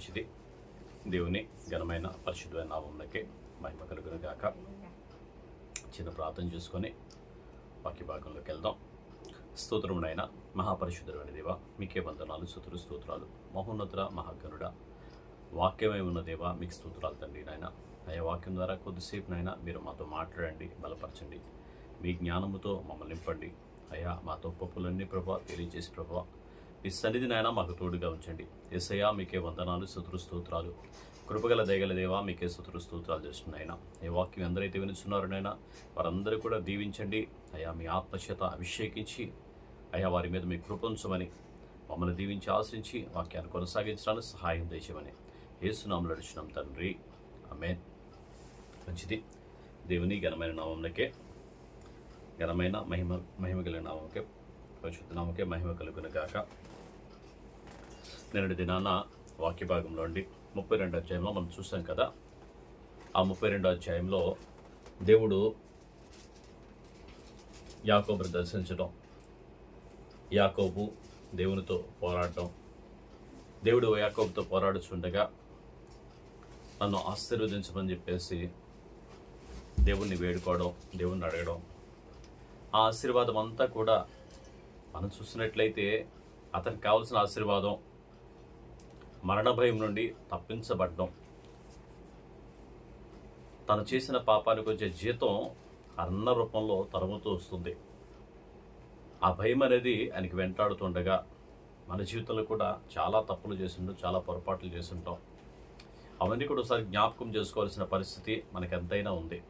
మంచిది దేవుని ఘనమైన పరిశుద్ధమైన నామంలోకి మహిమ కలుగును గాక చిన్న ప్రార్థన చేసుకొని బాకీ భాగంలోకి వెళ్దాం. స్తోత్రమునైన మహాపరిశుద్ధుడైన దేవ మీకే వందనాలు సుతులు స్తోత్రాలు. మహోన్నతుడ మహాగనుడ వాక్యమై ఉన్న దేవ మీకు స్తోత్రాలు తండ్రి నాయన. అయ్యా వాక్యం ద్వారా కొద్దిసేపు నాయన మీరు మాతో మాట్లాడండి బలపరచండి. మీ జ్ఞానముతో మమ్మల్ని నింపండి. అయ్యా మా తప్పులన్నీ ప్రభా తెలియజేసి ప్రభా నీ సన్నిధి నాయన మాకు తోడుగా ఉంచండి. ఎసయ్యా మీకే వందనాలు శత్రు స్తోత్రాలు. కృపగల దయగల దేవా మీకే స్తుతులు స్తోత్రాలు చేస్తున్నాయన ఈ వాక్యం ఎందరైతే వినుచున్నారో నాయన వారందరూ కూడా దీవించండి. అయా మీ ఆత్మశత అభిషేకించి అయ్యా వారి మీద మీ కృపంచమని మమ్మల్ని దీవించి ఆశ్రయించి వాక్యాన్ని కొనసాగించడానికి సహాయం చేసేమని ఏసునాములు నడుచున్నాం తండ్రి. అమేన్ మంచిది. దేవుని ఘనమైన నామంలకే ఘనమైన మహిమ మహిమ కలిగిన నామంకే పరిశుద్ధ నామకే మహిమ కలుగున గాక నిన్నటి దినాన వాక్య భాగంలో అండి ముప్పై రెండో అధ్యాయంలో మనం చూసాం కదా. ఆ ముప్పై రెండో అధ్యాయంలో దేవుడు యాకోబుని దర్శించడం యాకోబు దేవునితో పోరాడటం దేవుడు యాకోబుతో పోరాడుచుండగా నన్ను ఆశీర్వదించమని చెప్పేసి దేవుణ్ణి వేడుకోవడం దేవుణ్ణి అడగడం ఆ ఆశీర్వాదం అంతా కూడా మనం చూసినట్లయితే అతనికి కావాల్సిన ఆశీర్వాదం మరణ భయం నుండి తప్పించబడ్డం. తను చేసిన పాపానికి వచ్చే జీతం అన్న రూపంలో తరుముతూ వస్తుంది. ఆ భయం అనేది ఆయనకి వెంటాడుతుండగా మన జీవితంలో కూడా చాలా తప్పులు చేసిండు చాలా పొరపాట్లు చేసింటాం. అవన్నీ కూడా ఒకసారి జ్ఞాపకం చేసుకోవాల్సిన పరిస్థితి మనకు ఎంతైనా ఉంది.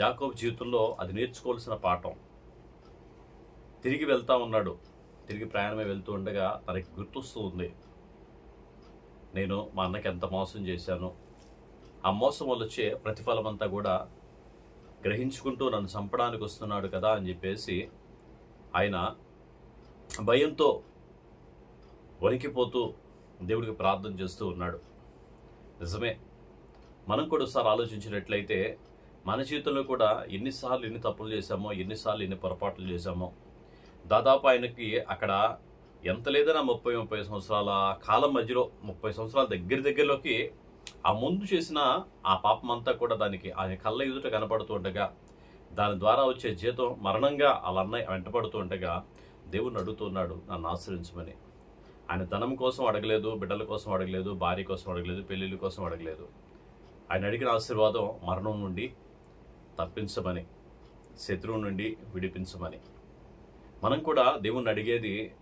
యాకోబ్ జీవితంలో అది నేర్చుకోవాల్సిన పాఠం. తిరిగి వెళ్తా ఉన్నాడు. తిరిగి ప్రయాణమే వెళ్తూ ఉండగా తనకి గుర్తొస్తూ ఉంది. నేను మా అన్నకి ఎంత మోసం చేశాను ఆ మోసం వల్ల వచ్చే ప్రతిఫలం అంతా కూడా గ్రహించుకుంటూ నన్ను చంపడానికి వస్తున్నాడు కదా అని చెప్పేసి ఆయన భయంతో వణికిపోతూ దేవుడికి ప్రార్థన చేస్తూ ఉన్నాడు. నిజమే మనం కూడా ఒకసారి ఆలోచించినట్లయితే మన జీవితంలో కూడా ఎన్నిసార్లు ఎన్ని తప్పులు చేశామో ఎన్నిసార్లు ఎన్ని పొరపాట్లు చేశామో దాదాపు ఆయనకి అక్కడ ఎంత లేదన్నా ముప్పై ముప్పై సంవత్సరాల కాలం మధ్యలో ముప్పై సంవత్సరాల దగ్గర దగ్గరలోకి ఆ ముందు చేసిన ఆ పాపం అంతా కూడా దానికి ఆయన కళ్ళ ఎదుట కనపడుతూ ఉండగా దాని ద్వారా వచ్చే జీతం మరణంగా వాళ్ళ అన్నయ్య వెంటపడుతూ ఉండగా దేవుడిని అడుగుతున్నాడు నన్ను ఆశ్రయించమని. ఆయన ధనం కోసం అడగలేదు బిడ్డల కోసం అడగలేదు భార్య కోసం అడగలేదు పెళ్ళిళ్ళ కోసం అడగలేదు. ఆయన అడిగిన ఆశీర్వాదం మరణం నుండి తప్పించమని శత్రువు నుండి విడిపించమని. మనం కూడా దేవుణ్ణి అడిగేది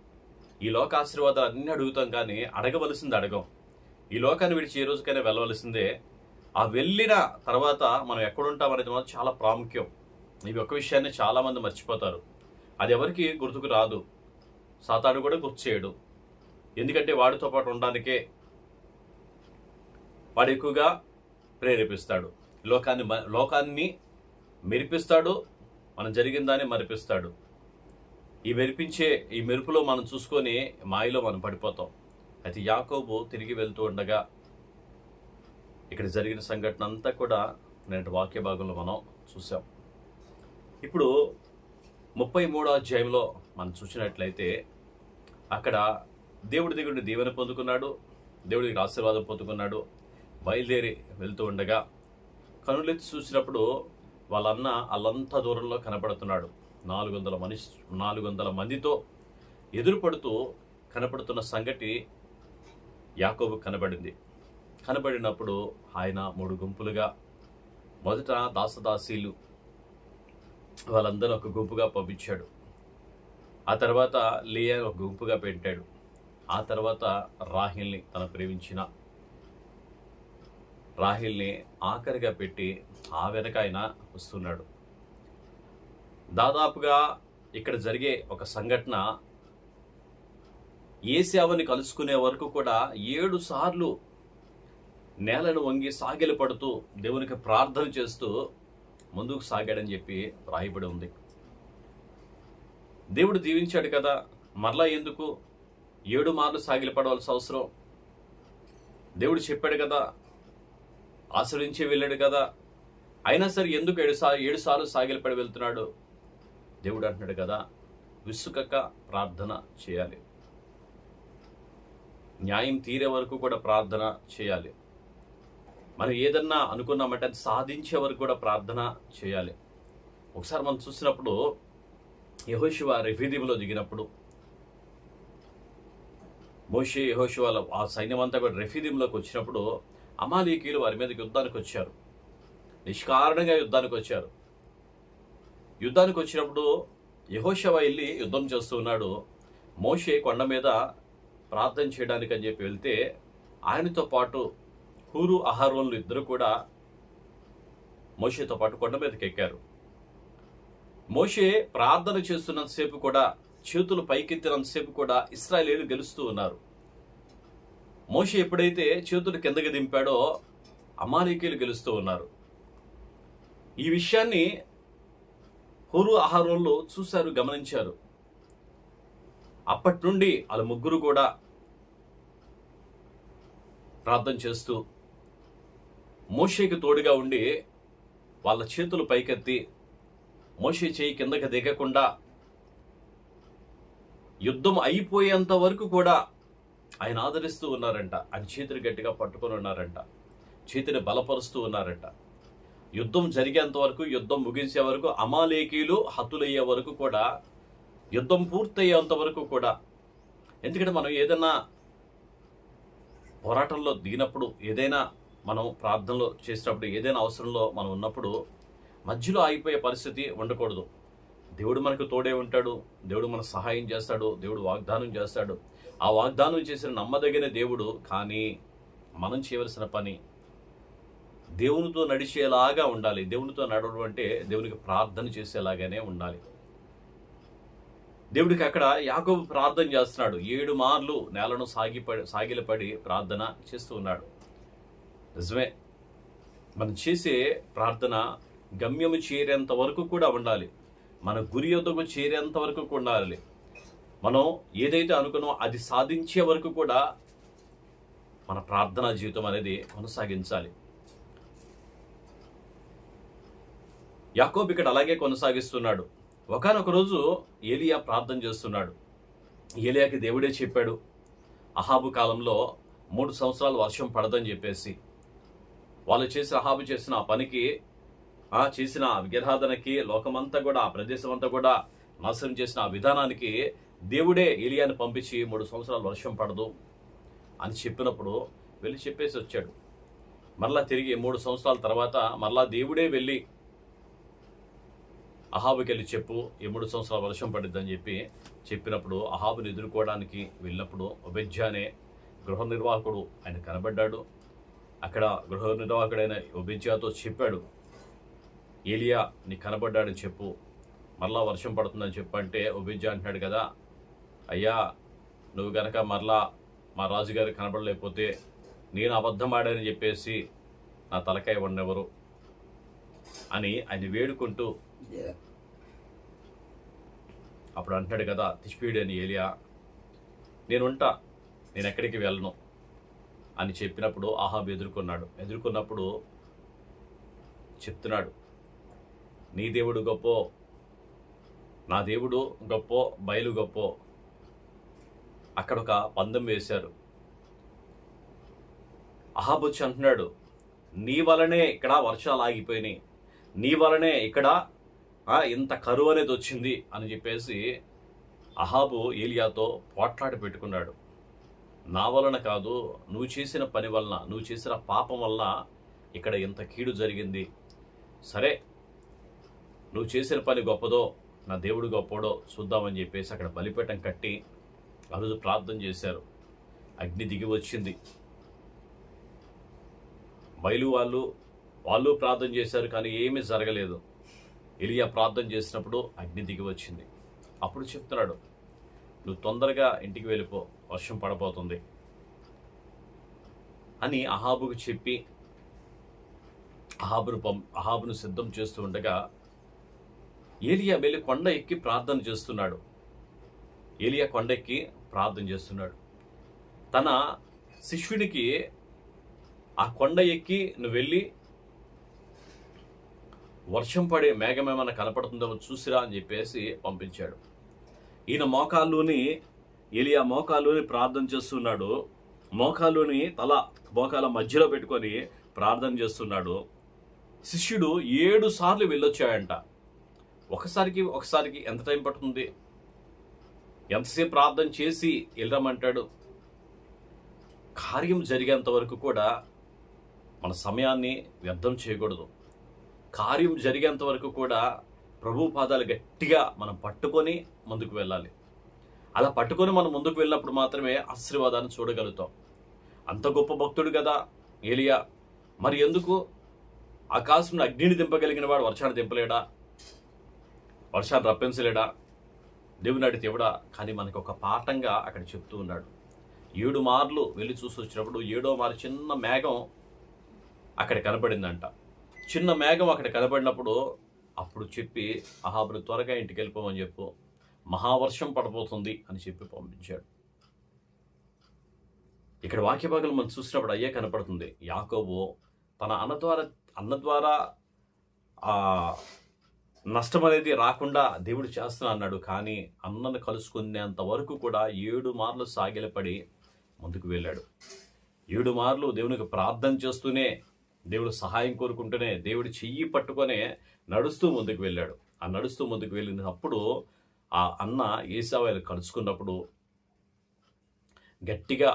ఈ లోక ఆశీర్వాదాలు అన్నీ అడుగుతాం కానీ అడగవలసింది అడగం. ఈ లోకాన్ని విడిచి ఏ రోజుకైనా వెళ్ళవలసిందే. ఆ వెళ్ళిన తర్వాత మనం ఎక్కడుంటాం అనేది మాత్రం చాలా ప్రాముఖ్యం. ఇవి ఒక విషయాన్ని చాలామంది మర్చిపోతారు. అది ఎవరికి గుర్తుకు రాదు. సాతాడు కూడా గుర్తు చేయడు. ఎందుకంటే వాడితో పాటు ఉండడానికే వాడు ఎక్కువగా ప్రేరేపిస్తాడు. లోకాన్ని మ- లోకాన్ని మెరిపిస్తాడు. మనం జరిగిన దాన్ని మరిపిస్తాడు. ఈ మెరిపించే ఈ మెరుపులో మనం చూసుకొని మాయలో మనం పడిపోతాం. అయితే యాకోబు తిరిగి వెళ్తూ ఉండగా ఇక్కడ జరిగిన సంఘటన అంతా కూడా నేటి వాక్య భాగంలో మనం చూసాం ఇప్పుడు ముప్పై మూడో అధ్యాయంలో మనం చూసినట్లయితే అక్కడ దేవుడి దగ్గర దీవెన పొందుకున్నాడు దేవుడి దగ్గర ఆశీర్వాదం పొందుకున్నాడు బయలుదేరి వెళ్తూ ఉండగా కనులెత్తి చూసినప్పుడు వాళ్ళన్న అల్లంత దూరంలో కనపడుతున్నాడు. నాలుగు వందల మనిషి నాలుగు వందల మందితో ఎదురుపడుతూ కనపడుతున్న సంగతి యాకోబు కనబడింది. కనబడినప్పుడు ఆయన మూడు గుంపులుగా మొదట దాసదాసీలు వాళ్ళందరూ ఒక గుంపుగా పంపించాడు. ఆ తర్వాత లియా ఒక గుంపుగా పెట్టాడు. ఆ తర్వాత రాహిల్ని తన ప్రేమించిన రాహిల్ని ఆఖరిగా పెట్టి ఆ వెనక ఆయన వస్తున్నాడు. దాదాపుగా ఇక్కడ జరిగే ఒక సంఘటన ఏసేవని కలుసుకునే వరకు కూడా ఏడు సార్లు నేలను వంగి సాగిలి పడుతూ దేవునికి ప్రార్థన చేస్తూ ముందుకు సాగాడని చెప్పి రాయబడి ఉంది. దేవుడు దీవించాడు కదా మరలా ఎందుకు? ఏడు మార్లు సాగిలి పడవలసిన అవసరం. దేవుడు చెప్పాడు కదా ఆశ్రయించి వెళ్ళాడు కదా. అయినా సరే ఎందుకు ఏడు సార్లు ఏడు సార్లు సాగిలపడి వెళ్తున్నాడు? దేవుడు అంటున్నాడు కదా విసుకక ప్రార్థన చేయాలి. న్యాయం తీరే వరకు కూడా ప్రార్థన చేయాలి. మనం ఏదన్నా అనుకున్నామంటే అది సాధించే వరకు కూడా ప్రార్థన చేయాలి. ఒకసారి మనం చూసినప్పుడు యహోశివ రెఫీదీములో దిగినప్పుడు మోషే యహోశివాల ఆ సైన్యం అంతా కూడా రెఫీదీంలోకి వచ్చినప్పుడు అమాలీకీలు వారి మీదకి యుద్ధానికి వచ్చారు. నిష్కారణంగా యుద్ధానికి వచ్చారు. యుద్ధానికి వచ్చినప్పుడు యహోషవ వెళ్ళి యుద్ధం చేస్తూ ఉన్నాడు. మోషే కొండ మీద ప్రార్థన చేయడానికి అని చెప్పి వెళ్తే ఆయనతో పాటు హూరు అహారోన్లు ఇద్దరు కూడా మోషేతో పాటు కొండ మీదకి ఎక్కారు. మోషే ప్రార్థన చేస్తున్నంతసేపు కూడా చేతులు పైకెత్తినంతసేపు కూడా ఇస్రాయేలీలు గెలుస్తూ ఉన్నారు. మోషే ఎప్పుడైతే చేతులు కిందకి దింపాడో అమాలీకీలు గెలుస్తూ ఉన్నారు. ఈ విషయాన్ని హురు ఆహారంలో చూశారు గమనించారు. అప్పటి నుండి వాళ్ళ ముగ్గురు కూడా ప్రార్థన చేస్తూ మోషేకి తోడుగా ఉండి వాళ్ళ చేతులు పైకెత్తి మోషే చేయి కిందకి దిగకుండా యుద్ధం అయిపోయేంత వరకు కూడా ఆయన ఆదరిస్తూ ఉన్నారంట. ఆయన చేతిని గట్టిగా పట్టుకొని ఉన్నారంట. చేతిని బలపరుస్తూ ఉన్నారంట. యుద్ధం జరిగేంత వరకు యుద్ధం ముగించే వరకు అమాలేకీలు హతులయ్యే వరకు కూడా యుద్ధం పూర్తయ్యేంత వరకు కూడా ఎందుకంటే మనం ఏదైనా పోరాటంలో దిగినప్పుడు ఏదైనా మనం ప్రార్థనలో చేసినప్పుడు ఏదైనా అవసరంలో మనం ఉన్నప్పుడు మధ్యలో ఆగిపోయే పరిస్థితి ఉండకూడదు. దేవుడు మనకు తోడే ఉంటాడు. దేవుడు మనకు సహాయం చేస్తాడు. దేవుడు వాగ్దానం చేస్తాడు. ఆ వాగ్దానం చేసిన నమ్మదగిన దేవుడు కానీ మనం చేయవలసిన పని దేవునితో నడిచేలాగా ఉండాలి. దేవునితో నడవడం అంటే దేవునికి ప్రార్థన చేసేలాగానే ఉండాలి. దేవుడికి అక్కడ యాకోబు ప్రార్థన చేస్తున్నాడు. ఏడు మార్లు నేలను సాగిపడి సాగిలపడి ప్రార్థన చేస్తూ ఉన్నాడు. నిజమే. మనం చేసే ప్రార్థన గమ్యము చేరేంత వరకు కూడా ఉండాలి. మన గురి యొద్దకు చేరేంత వరకు కూడా ఉండాలి. మనం ఏదైతే అనుకున్నామో అది సాధించే వరకు కూడా మన ప్రార్థనా జీవితం అనేది కొనసాగించాలి. యాకోబ్ ఇక్కడ అలాగే కొనసాగిస్తున్నాడు. ఒకనొక రోజు ఏలియా ప్రార్థన చేస్తున్నాడు. ఏలియాకి దేవుడే చెప్పాడు అహాబు కాలంలో మూడు సంవత్సరాలు వర్షం పడదని చెప్పేసి. వాళ్ళు చేసిన అహాబు చేసిన ఆ పనికి ఆ చేసిన విగ్రహాధనకి లోకమంతా కూడా ఆ ప్రదేశం అంతా కూడా నాశనం చేసిన ఆ విధానానికి దేవుడే ఏలియాని పంపించి మూడు సంవత్సరాలు వర్షం పడదు అని చెప్పినప్పుడు వెళ్ళి చెప్పేసి వచ్చాడు. మరలా తిరిగి మూడు సంవత్సరాల తర్వాత మరలా దేవుడే వెళ్ళి అహాబుకి వెళ్ళి చెప్పు ఈ మూడు సంవత్సరాల వర్షం పడిద్దని చెప్పి చెప్పినప్పుడు అహాబుని ఎదుర్కోవడానికి వెళ్ళినప్పుడు ఒబెజ్జా అనే గృహ నిర్వాహకుడు ఆయన కనబడ్డాడు. అక్కడ గృహ నిర్వాహకుడైన ఒబెజ్జాతో చెప్పాడు ఏలియా నీ కనబడ్డాడని చెప్పు మరలా వర్షం పడుతుందని చెప్పంటే ఒబెజ్జా అంటున్నాడు కదా అయ్యా నువ్వు గనక మరలా మా రాజుగారు కనబడలేకపోతే నేను అబద్ధం ఆడానని చెప్పేసి నా తలకాయ వండెవరు? అని ఆయన వేడుకుంటూ అప్పుడు అంటాడు కదా తిష్పీడు అని ఏలియా నేనుంటా నేను ఎక్కడికి వెళ్ళను అని చెప్పినప్పుడు ఆహాబ్ ఎదుర్కొన్నాడు. ఎదుర్కొన్నప్పుడు చెప్తున్నాడు నీ దేవుడు గొప్ప నా దేవుడు గొప్ప బయలు గొప్ప అక్కడ ఒక పందెం వేశారు. అహాబ్ వచ్చి అంటున్నాడు నీ వలనే ఇక్కడ వర్షాలు ఆగిపోయినాయి. నీ వలనే ఇక్కడ ఇంత కరువు అనేది వచ్చింది అని చెప్పేసి అహాబు ఏలియాతో పోట్లాడి పెట్టుకున్నాడు. నా వలన కాదు నువ్వు చేసిన పని వలన నువ్వు చేసిన పాపం వలన ఇక్కడ ఇంత కీడు జరిగింది. సరే నువ్వు చేసిన పని గొప్పదో నా దేవుడు గొప్పడో చూద్దామని చెప్పేసి అక్కడ బలిపీఠం కట్టి ఆ రోజు ప్రార్థన చేశారు. అగ్ని దిగి వచ్చింది. బయలు వాళ్ళు వాళ్ళు ప్రార్థన చేశారు కానీ ఏమీ జరగలేదు. ఎలియా ప్రార్థన చేసినప్పుడు అగ్ని దిగి వచ్చింది. అప్పుడు చెప్తున్నాడు నువ్వు తొందరగా ఇంటికి వెళ్ళిపో వర్షం పడబోతుంది. అని అహాబుకు చెప్పి అహాబును పం అహాబును సిద్ధం చేస్తూ ఉండగా ఏలియా వెళ్ళి కొండ ఎక్కి ప్రార్థన చేస్తున్నాడు. ఏలియా కొండ ఎక్కి ప్రార్థన చేస్తున్నాడు. తన శిష్యునికి ఆ కొండ ఎక్కి నువ్వు వెళ్ళి వర్షం పడే మేఘం ఏమైనా కనపడుతుందో చూసిరా అని చెప్పేసి పంపించాడు. ఈయన మోకాల్లోని ఎలియా మోకాల్లోని ప్రార్థన చేస్తున్నాడు. మోకాలుని తల మోకాల మధ్యలో పెట్టుకొని ప్రార్థన చేస్తున్నాడు. శిష్యుడు ఏడు సార్లు వెళ్ళొచ్చాడంట. ఒకసారికి ఒకసారికి ఎంత టైం పడుతుంది? ఎంతసేపు ప్రార్థన చేసి వెళ్ళమంటాడు కార్యం జరిగేంత వరకు కూడా మన సమయాన్ని వ్యర్థం చేయకూడదు. కార్యం జరిగేంత వరకు కూడా ప్రభు పాదాలు గట్టిగా మనం పట్టుకొని ముందుకు వెళ్ళాలి. అలా పట్టుకొని మనం ముందుకు వెళ్ళినప్పుడు మాత్రమే ఆశీర్వాదాన్ని చూడగలుగుతాం. అంత గొప్ప భక్తుడు కదా ఏలియా. మరి ఎందుకు? ఆకాశంలో అగ్నిని దింపగలిగిన వాడు వర్షాన్ని దింపలేడా? వర్షాన్ని రప్పించలేడా? దేవుని అడిగితే ఎవడా? కానీ మనకు ఒక పాఠంగా అక్కడ చెప్తూ ఉన్నాడు. ఏడు మార్లు వెళ్ళి చూసి వచ్చినప్పుడు ఏడో మారు చిన్న మేఘం అక్కడ కనపడిందంట. చిన్న మేఘం అక్కడ కనపడినప్పుడు అప్పుడు చెప్పి అహాబులు త్వరగా ఇంటికి వెళ్ళిపోమని చెప్పు. మహావర్షం పడబోతుంది అని చెప్పి పంపించాడు. ఇక్కడ వాక్య మనం చూసినప్పుడు అయ్యే కనపడుతుంది. యాకోబు తన అన్న ద్వారా అన్న ద్వారా ఆ నష్టం అనేది రాకుండా దేవుడు చేస్తున్నా అన్నాడు. కానీ అన్నను కలుసుకునేంత వరకు కూడా ఏడు మార్లు సాగిలపడి ముందుకు వెళ్ళాడు. ఏడు మార్లు దేవునికి ప్రార్థన చేస్తూనే దేవుడు సహాయం కోరుకుంటూనే దేవుడు చెయ్యి పట్టుకొనే నడుస్తూ ముందుకు వెళ్ళాడు. ఆ నడుస్తూ ముందుకు వెళ్ళినప్పుడు ఆ అన్న ఏసావాయలు కలుసుకున్నప్పుడు గట్టిగా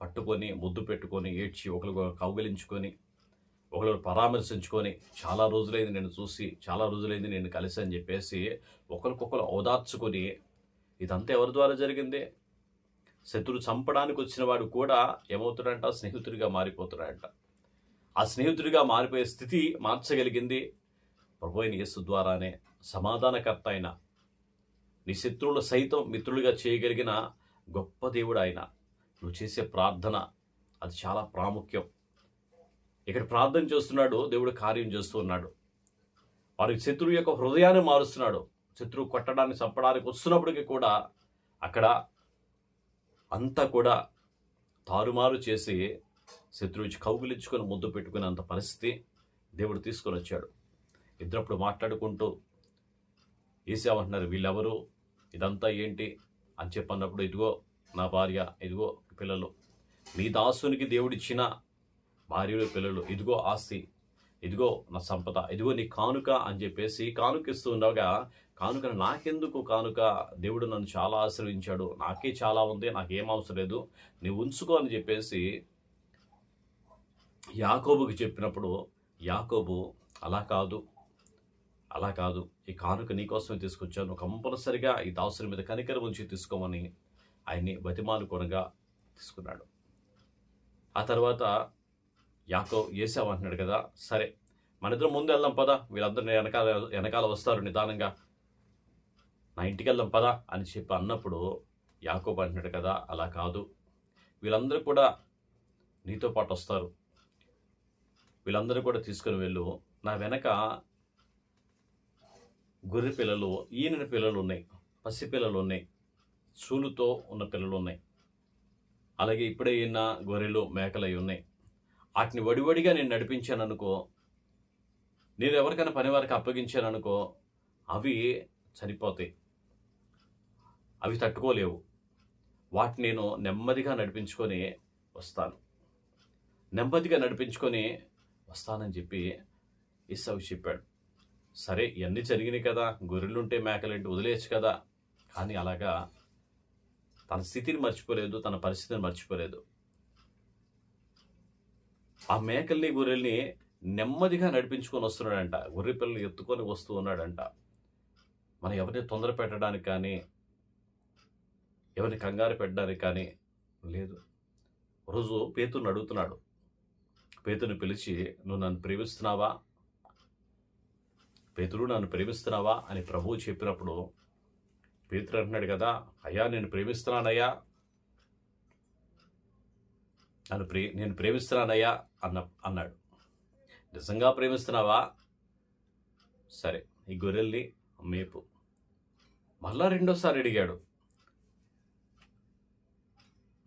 పట్టుకొని ముద్దు పెట్టుకొని ఏడ్చి ఒకరు కౌగిలించుకొని ఒకరు పరామర్శించుకొని చాలా రోజులైంది నేను చూసి చాలా రోజులైంది నేను కలిసి అని చెప్పేసి ఒకరికొకరు ఓదార్చుకొని ఇదంతా ఎవరి ద్వారా జరిగింది? శత్రువు చంపడానికి వచ్చిన వాడు కూడా ఏమవుతాడంట స్నేహితుడిగా మారిపోతున్నాడంట. ఆ స్నేహితుడిగా మారిపోయే స్థితి మార్చగలిగింది ప్రభు అయిన యేసు ద్వారానే. సమాధానకర్త అయిన నీ శత్రువులు సైతం మిత్రులుగా చేయగలిగిన గొప్ప దేవుడు ఆయన. నువ్వు చేసే ప్రార్థన అది చాలా ప్రాముఖ్యం. ఇక్కడ ప్రార్థన చేస్తున్నాడు దేవుడు కార్యం చేస్తూ ఉన్నాడు. వారి శత్రువు యొక్క హృదయాన్ని మారుస్తున్నాడు. శత్రువు కొట్టడానికి చంపడానికి వస్తున్నప్పటికీ కూడా అక్కడ అంతా కూడా తారుమారు చేసి శత్రువు కౌగులించుకొని ముద్దు పెట్టుకునేంత పరిస్థితి దేవుడు తీసుకొని వచ్చాడు. ఇద్దరప్పుడు మాట్లాడుకుంటూ ఏసామంటున్నారు వీళ్ళెవరు? ఇదంతా ఏంటి? అని చెప్పన్నప్పుడు ఇదిగో నా భార్య ఇదిగో పిల్లలు. నీ దాసునికి దేవుడిచ్చిన భార్యలు పిల్లలు ఇదిగో ఆస్తి ఇదిగో నా సంపద ఇదిగో నీ కానుక అని చెప్పేసి కానుక ఇస్తూ ఉండగా కానుక నాకెందుకు కానుక? దేవుడు నన్ను చాలా ఆశ్రయించాడు నాకే చాలా ఉంది నాకేం అవసరం లేదు. నీవు ఉంచుకో అని చెప్పేసి యాకోబుకి చెప్పినప్పుడు యాకోబు అలా కాదు అలా కాదు. ఈ కానుక నీకోసమే తీసుకొచ్చాను. కంపల్సరిగా ఈ దాసుని మీద కనికరం ఉంచి తీసుకోమని ఆయన్ని బతిమాలుకొనగా తీసుకున్నాడు. ఆ తర్వాత యాకో ఏసామంటున్నాడు కదా. సరే మన ఇద్దరు ముందు వెళ్దాం పదా. వీళ్ళందరూ వెనకాల వెనకాల వస్తారు నిదానంగా. నా ఇంటికి వెళ్దాం పదా అని చెప్పి అన్నప్పుడు యాకోబు అంటున్నాడు కదా అలా కాదు. వీళ్ళందరూ కూడా నీతో పాటు వస్తారు. వీళ్ళందరూ కూడా తీసుకుని వెళ్ళు. నా వెనక గొర్రె పిల్లలు ఈనిన పిల్లలు ఉన్నాయి. పసి పిల్లలు ఉన్నాయి. చూలుతో ఉన్న పిల్లలు ఉన్నాయి. అలాగే ఇప్పుడే ఈయన గొర్రెలు మేకలు అయి ఉన్నాయి. వాటిని వడివడిగా నేను నడిపించాను అనుకో నేను ఎవరికైనా పని వారికి అప్పగించాను అనుకో అవి చనిపోతాయి అవి తట్టుకోలేవు. వాటిని నేను నెమ్మదిగా నడిపించుకొని వస్తాను. నెమ్మదిగా నడిపించుకొని వస్తానని చెప్పి ఇస్సావు చెప్పాడు. సరే ఇవన్నీ జరిగినాయి కదా. గొర్రెలుంటే మేకలేంటి వదిలేయచ్చు కదా. కానీ అలాగా తన స్థితిని మర్చిపోలేదు తన పరిస్థితిని మర్చిపోలేదు. ఆ మేకల్ని గొర్రెల్ని నెమ్మదిగా నడిపించుకొని వస్తున్నాడంట. గొర్రె పిల్లల్ని ఎత్తుకొని వస్తూ ఉన్నాడంట. మనం ఎవరిని తొందర పెట్టడానికి కానీ ఎవరిని కంగారు పెట్టడానికి కానీ లేదు. రోజు పేతుని అడుగుతున్నాడు. పేతుని పిలిచి నువ్వు నన్ను ప్రేమిస్తున్నావా? పేతుడు నన్ను ప్రేమిస్తున్నావా? అని ప్రభువు చెప్పినప్పుడు పేతురు అంటున్నాడు కదా అయ్యా నేను ప్రేమిస్తున్నానయ్యా. నన్ను ప్రే నేను ప్రేమిస్తున్నానయ్యా అన్న అన్నాడు. నిజంగా ప్రేమిస్తున్నావా? సరే ఈ గొర్రెల్ని మేపు. మళ్ళా రెండోసారి అడిగాడు.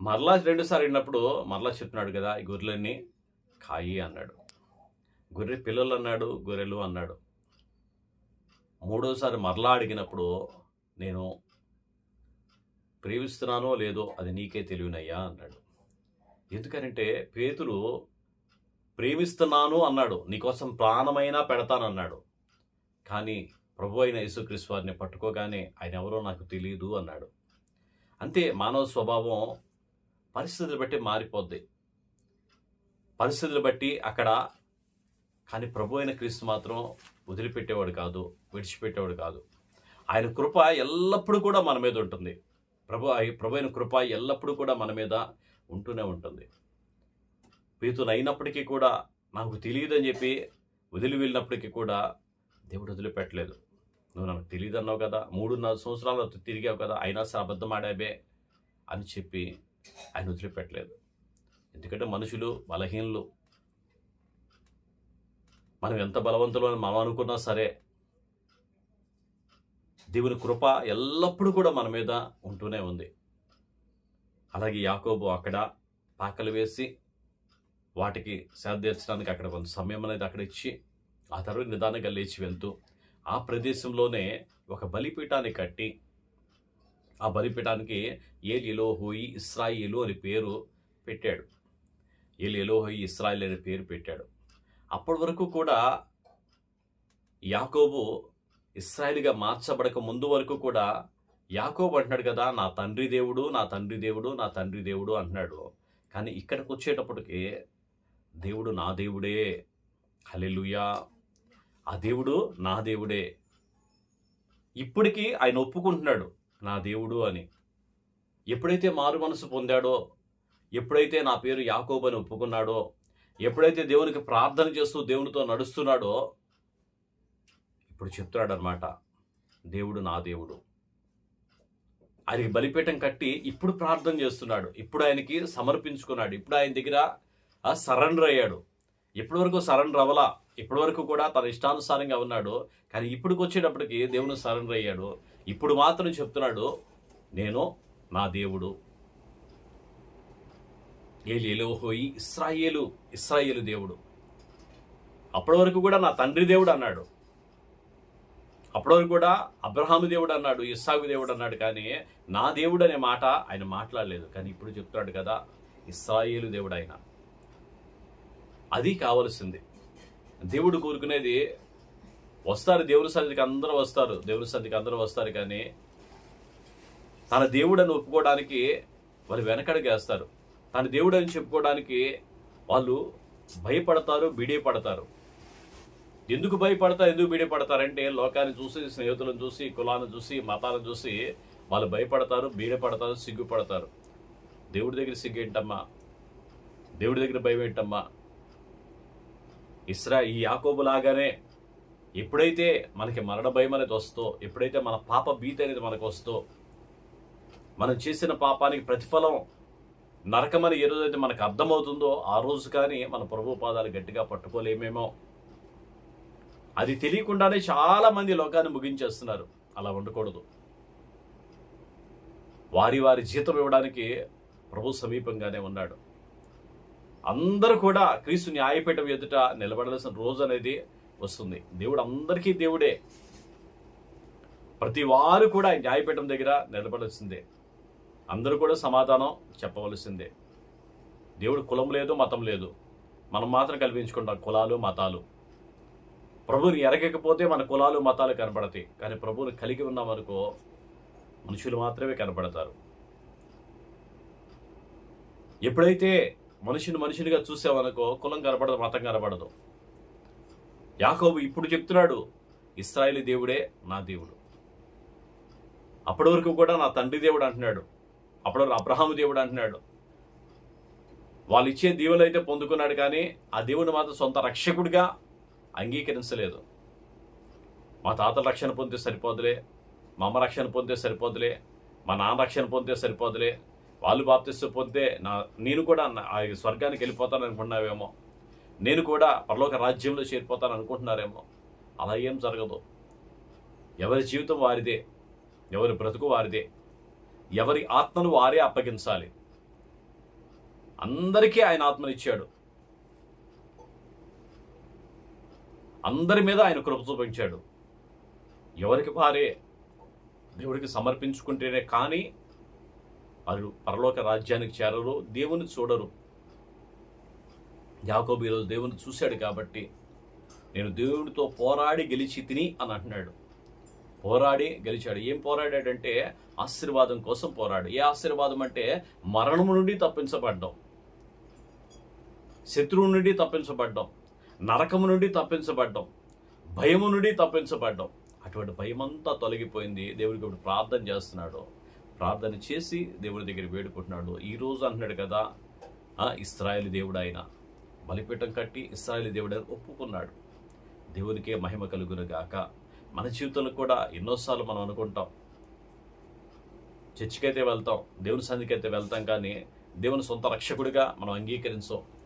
మరలా రెండోసారి అడిగినప్పుడు మరలా చెప్తున్నాడు కదా ఈ గొర్రెలన్నీ కాయి అన్నాడు. గొర్రె పిల్లలు అన్నాడు గొర్రెలు అన్నాడు. మూడోసారి మరలా అడిగినప్పుడు నేను ప్రేమిస్తున్నానో లేదో అది నీకే తెలియనయ్యా అన్నాడు. ఎందుకనంటే పేతులు ప్రేమిస్తున్నాను అన్నాడు నీకోసం ప్రాణమైనా పెడతానన్నాడు. కానీ ప్రభు అయిన యేసుక్రీస్తు వారిని పట్టుకోగానే ఆయన ఎవరో నాకు తెలియదు అన్నాడు. అంతే మానవ స్వభావం పరిస్థితులు బట్టి మారిపోద్ది. పరిస్థితులు బట్టి అక్కడ కానీ ప్రభు అయిన క్రీస్తు మాత్రం వదిలిపెట్టేవాడు కాదు విడిచిపెట్టేవాడు కాదు. ఆయన కృప ఎల్లప్పుడూ కూడా మన మీద ఉంటుంది. ప్రభు ప్రభు అయిన కృప ఎల్లప్పుడూ కూడా మన మీద ఉంటూనే ఉంటుంది. పీతులు అయినప్పటికీ కూడా నాకు తెలియదని చెప్పి వదిలి వెళ్ళినప్పటికీ కూడా దేవుడు వదిలిపెట్టలేదు. నువ్వు నాకు తెలియదు అన్నావు కదా మూడున్నర సంవత్సరాలు తిరిగావు కదా అయినా సరే అబద్ధం ఆడాబే అని చెప్పి ఆయన వదిలిపెట్టలేదు. ఎందుకంటే మనుషులు బలహీనలు. మనం ఎంత బలవంతులు అని మనం అనుకున్నా సరే దేవుని కృప ఎల్లప్పుడూ కూడా మన మీద ఉంటూనే ఉంది. అలాగే యాకోబు అక్కడ పాకలు వేసి వాటికి సేదీర్చడానికి అక్కడ కొంత సమయం అనేది అక్కడ ఇచ్చి ఆ తర్వాత నిదానంగా లేచి వెళ్తూ ఆ ప్రదేశంలోనే ఒక బలిపీఠాన్ని కట్టి ఆ బలిపీఠానికి ఏల్ ఎలోహోయి ఇస్రాయిలు అని పేరు పెట్టాడు. ఏల్ ఎలోహోయి ఇస్రాయిల్ అనే పేరు పెట్టాడు. అప్పటి వరకు కూడా యాకోబు ఇస్రాయిల్గా మార్చబడక ముందు వరకు కూడా యాకోబు అంటున్నాడు కదా నా తండ్రి దేవుడు నా తండ్రి దేవుడు నా తండ్రి దేవుడు అంటున్నాడు. కానీ ఇక్కడికి వచ్చేటప్పటికి దేవుడు నా దేవుడే. హలెలుయా ఆ దేవుడు నా దేవుడే. ఇప్పటికీ ఆయన ఒప్పుకుంటున్నాడు నా దేవుడు అని. ఎప్పుడైతే మారు మనసు పొందాడో ఎప్పుడైతే నా పేరు యాకోబు అని ఒప్పుకున్నాడో ఎప్పుడైతే దేవునికి ప్రార్థన చేస్తూ దేవునితో నడుస్తున్నాడో ఇప్పుడు చెప్తున్నాడు అనమాట దేవుడు నా దేవుడు. ఆయనకి బలిపీఠం కట్టి ఇప్పుడు ప్రార్థన చేస్తున్నాడు. ఇప్పుడు ఆయనకి సమర్పించుకున్నాడు. ఇప్పుడు ఆయన దగ్గర సరెండర్ అయ్యాడు. ఇప్పటి వరకు సరెండర్ అవ్వలా. ఇప్పటి వరకు కూడా తన ఇష్టానుసారంగా ఉన్నాడు. కానీ ఇప్పటికి వచ్చేటప్పటికి దేవుని సరెండర్ అయ్యాడు. ఇప్పుడు మాత్రం చెప్తున్నాడు నేను నా దేవుడు. ఏలి ఇస్రాయేలు ఇస్రాయేలు దేవుడు. అప్పటి వరకు కూడా నా తండ్రి దేవుడు అన్నాడు. అప్పటివరకు కూడా అబ్రహాము దేవుడు అన్నాడు ఇస్సాకు దేవుడు అన్నాడు కానీ నా దేవుడు అనే మాట ఆయన మాట్లాడలేదు. కానీ ఇప్పుడు చెప్తున్నాడు కదా ఇస్రాయేలు దేవుడు ఆయన. అది కావలసింది. దేవుడు కోరుకునేది వస్తారు దేవుని సన్నిధికి అందరూ వస్తారు దేవుని సన్నిధికి అందరూ వస్తారు కానీ తన దేవుడని ఒప్పుకోవడానికి వాళ్ళు వెనకడుగేస్తారు తన దేవుడని చెప్పుకోవడానికి వాళ్ళు భయపడతారు బిడియపడతారు ఎందుకు భయపడతారు ఎందుకు బీడపడతారంటే లోకాన్ని చూసి స్నేహితులను చూసి కులాన్ని చూసి మతాలను చూసి వాళ్ళు భయపడతారు బీడపడతారు సిగ్గుపడతారు. దేవుడి దగ్గర సిగ్గేంటమ్మా? దేవుడి దగ్గర భయం ఏంటమ్మా ఇస్రా ఈ యాకోబు లాగానే ఎప్పుడైతే మనకి మరణ భయం అనేది వస్తో ఎప్పుడైతే మన పాప భీతి అనేది మనకు వస్తో మనం చేసిన పాపానికి ప్రతిఫలం నరకమని ఏ రోజైతే మనకు అర్థమవుతుందో ఆ రోజు కానీ మన ప్రభు పాదాలు గట్టిగా పట్టుకోలేమేమో. అది తెలియకుండానే చాలా మంది లోకాన్ని ముగించేస్తున్నారు. అలా ఉండకూడదు. వారి వారి జీతం ఇవ్వడానికి ప్రభు సమీపంగానే ఉన్నాడు. అందరూ కూడా క్రీస్తు న్యాయపీఠం ఎదుట నిలబడాల్సిన రోజు అనేది వస్తుంది. దేవుడు అందరికీ దేవుడే. ప్రతి వారు కూడా న్యాయపీఠం దగ్గర నిలబడాల్సిందే. అందరూ కూడా సమాధానం చెప్పవలసిందే. దేవుడు కులం లేదు మతం లేదు. మనం మాత్రం కల్పించుకుంటాం కులాలు మతాలు. ప్రభువుని ఎరగకపోతే మన కులాలు మతాలు కనబడతాయి. కానీ ప్రభువుని కలిగి ఉన్నామనుకో మనుషులు మాత్రమే కనపడతారు ఎప్పుడైతే మనిషిని మనుషునిగా చూసామనుకో కులం కనబడదు మతం కనబడదు. యాకోబు ఇప్పుడు చెప్తున్నాడు ఇస్రాయేలీ దేవుడే నా దేవుడు. అప్పటి వరకు కూడా నా తండ్రి దేవుడు అంటున్నాడు. అప్పటి వరకు అబ్రహాము దేవుడు అంటున్నాడు. వాళ్ళు ఇచ్చే దేవులు అయితే పొందుకున్నాడు కానీ ఆ దేవుని మాత్రం సొంత రక్షకుడిగా అంగీకరించలేదు. మా తాతల రక్షణ పొందితే సరిపోదులే మా అమ్మ రక్షణ పొందితే సరిపోదులే మా నాన్న రక్షణ పొందితే సరిపోదులే వాళ్ళు బాప్తిస్తూ పొందితే నా నేను కూడా ఆ స్వర్గానికి వెళ్ళిపోతాను అనుకుంటున్నావేమో నేను కూడా పరలోక రాజ్యంలో చేరిపోతాను అనుకుంటున్నారేమో అలా ఏం జరగదు. ఎవరి జీవితం వారిదే ఎవరి బ్రతుకు వారిదే ఎవరి ఆత్మను వారే అప్పగించాలి. అందరికీ ఆయన ఆత్మనిచ్చాడు. అందరి మీద ఆయన కృప చూపించాడు. ఎవరికి వారే దేవుడికి సమర్పించుకుంటేనే కానీ వారు పరలోక రాజ్యానికి చేరరు దేవుని చూడరు. యాకోబు ఈరోజు దేవుని చూశాడు కాబట్టి నేను దేవుడితో పోరాడి గెలిచి తిని అని అంటున్నాడు. పోరాడి గెలిచాడు. ఏం పోరాడాడంటే ఆశీర్వాదం కోసం పోరాడు. ఏ ఆశీర్వాదం అంటే మరణము నుండి తప్పించబడ్డం. శత్రువు నుండి తప్పించబడ్డాం. నరకము నుండి తప్పించబడ్డాం. భయము నుండి తప్పించబడ్డాం. అటువంటి భయమంతా తొలగిపోయింది. దేవుడికి ఇప్పుడు ప్రార్థన చేస్తున్నాడు. ప్రార్థన చేసి దేవుడి దగ్గర వేడుకుంటున్నాడు. ఈరోజు అంటున్నాడు కదా ఆ, దేవుడు ఆయన బలిపీఠం కట్టి ఇస్రాయేలు దేవుడు ఒప్పుకున్నాడు. దేవునికే మహిమ కలుగును గాక. మన జీవితంలో కూడా ఎన్నోసార్లు మనం అనుకుంటాం. చర్చికైతే వెళ్తాం దేవుని సంధికి అయితే వెళ్తాం కానీ దేవుని సొంత రక్షకుడిగా మనం అంగీకరించాం.